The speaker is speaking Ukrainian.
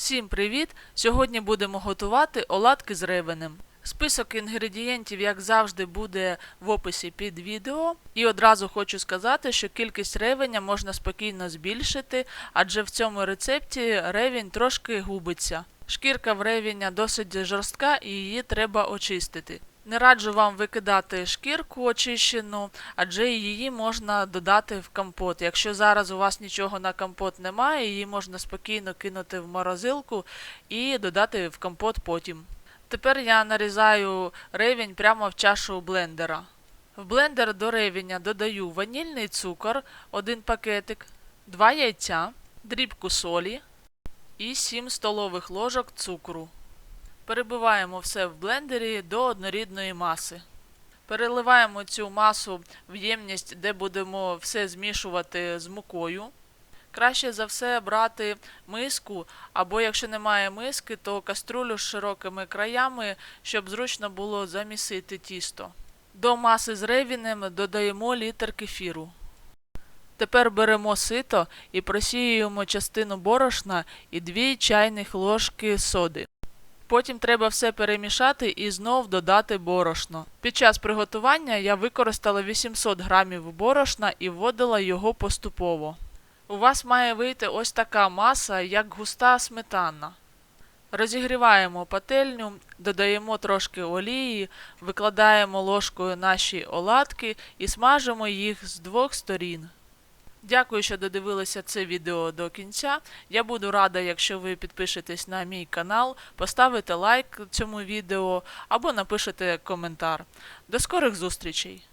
Всім привіт! Сьогодні будемо готувати оладки з ревенем. Список інгредієнтів, як завжди, буде в описі під відео. І одразу хочу сказати, що кількість ревеня можна спокійно збільшити, адже в цьому рецепті ревінь трошки губиться. Шкірка в ревеня досить жорстка і її треба очистити. Не раджу вам викидати шкірку очищену, адже її можна додати в компот. Якщо зараз у вас нічого на компот немає, її можна спокійно кинути в морозилку і додати в компот потім. Тепер я нарізаю ревінь прямо в чашу блендера. В блендер до ревеня додаю ванільний цукор, один пакетик, 2 яйця, дрібку солі і 7 столових ложок цукру. Перебиваємо все в блендері до однорідної маси. Переливаємо цю масу в ємність, де будемо все змішувати з мукою. Краще за все брати миску, або якщо немає миски, то каструлю з широкими краями, щоб зручно було замісити тісто. До маси з ревінем додаємо літр кефіру. Тепер беремо сито і просіюємо частину борошна і 2 чайних ложки соди. Потім треба все перемішати і знов додати борошно. Під час приготування я використала 800 грамів борошна і вводила його поступово. У вас має вийти ось така маса, як густа сметана. Розігріваємо пательню, додаємо трошки олії, викладаємо ложкою наші оладки і смажимо їх з двох сторін. Дякую, що додивилися це відео до кінця. Я буду рада, якщо ви підпишетесь на мій канал, поставите лайк цьому відео або напишете коментар. До скорих зустрічей!